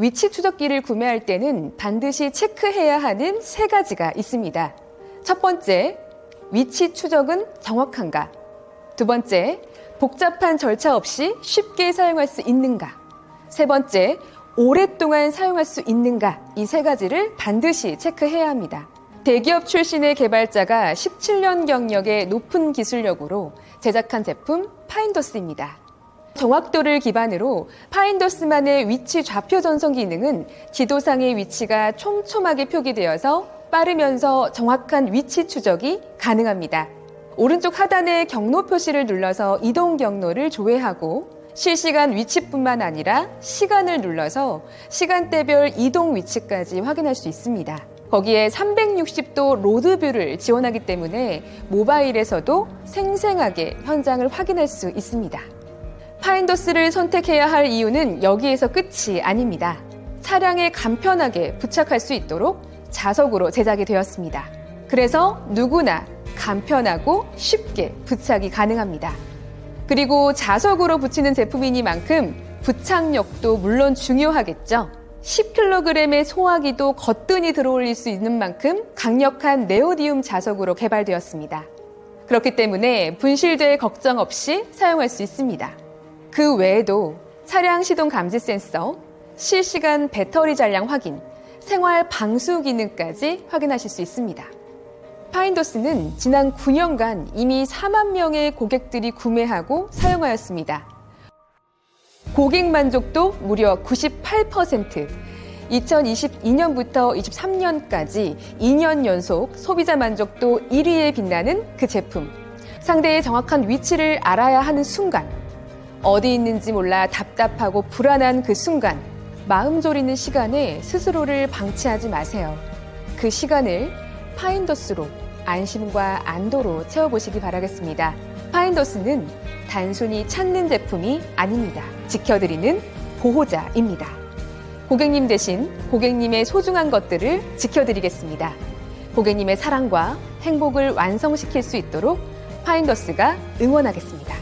위치 추적기를 구매할 때는 반드시 체크해야 하는 세 가지가 있습니다. 첫 번째, 위치 추적은 정확한가? 두 번째, 복잡한 절차 없이 쉽게 사용할 수 있는가? 세 번째, 오랫동안 사용할 수 있는가? 이 세 가지를 반드시 체크해야 합니다. 대기업 출신의 개발자가 17년 경력의 높은 기술력으로 제작한 제품 파인더스입니다. 정확도를 기반으로 파인더스만의 위치 좌표 전송 기능은 지도상의 위치가 촘촘하게 표기되어서 빠르면서 정확한 위치 추적이 가능합니다. 오른쪽 하단의 경로 표시를 눌러서 이동 경로를 조회하고 실시간 위치뿐만 아니라 시간을 눌러서 시간대별 이동 위치까지 확인할 수 있습니다. 거기에 360도 로드뷰를 지원하기 때문에 모바일에서도 생생하게 현장을 확인할 수 있습니다. 파인더스를 선택해야 할 이유는 여기에서 끝이 아닙니다. 차량에 간편하게 부착할 수 있도록 자석으로 제작이 되었습니다. 그래서 누구나 간편하고 쉽게 부착이 가능합니다. 그리고 자석으로 붙이는 제품이니만큼 부착력도 물론 중요하겠죠. 10kg의 소화기도 거뜬히 들어올릴 수 있는 만큼 강력한 네오디움 자석으로 개발되었습니다. 그렇기 때문에 분실될 걱정 없이 사용할 수 있습니다. 그 외에도 차량 시동 감지 센서, 실시간 배터리 잔량 확인, 생활 방수 기능까지 확인하실 수 있습니다. 파인더스는 지난 9년간 이미 4만 명의 고객들이 구매하고 사용하였습니다. 고객 만족도 무려 98%. 2022년부터 23년까지 2년 연속 소비자 만족도 1위에 빛나는 그 제품. 상대의 정확한 위치를 알아야 하는 순간, 어디 있는지 몰라 답답하고 불안한 그 순간, 마음 졸이는 시간에 스스로를 방치하지 마세요. 그 시간을 파인더스로 안심과 안도로 채워보시기 바라겠습니다. 파인더스는 단순히 찾는 제품이 아닙니다. 지켜드리는 보호자입니다. 고객님 대신 고객님의 소중한 것들을 지켜드리겠습니다. 고객님의 사랑과 행복을 완성시킬 수 있도록 파인더스가 응원하겠습니다.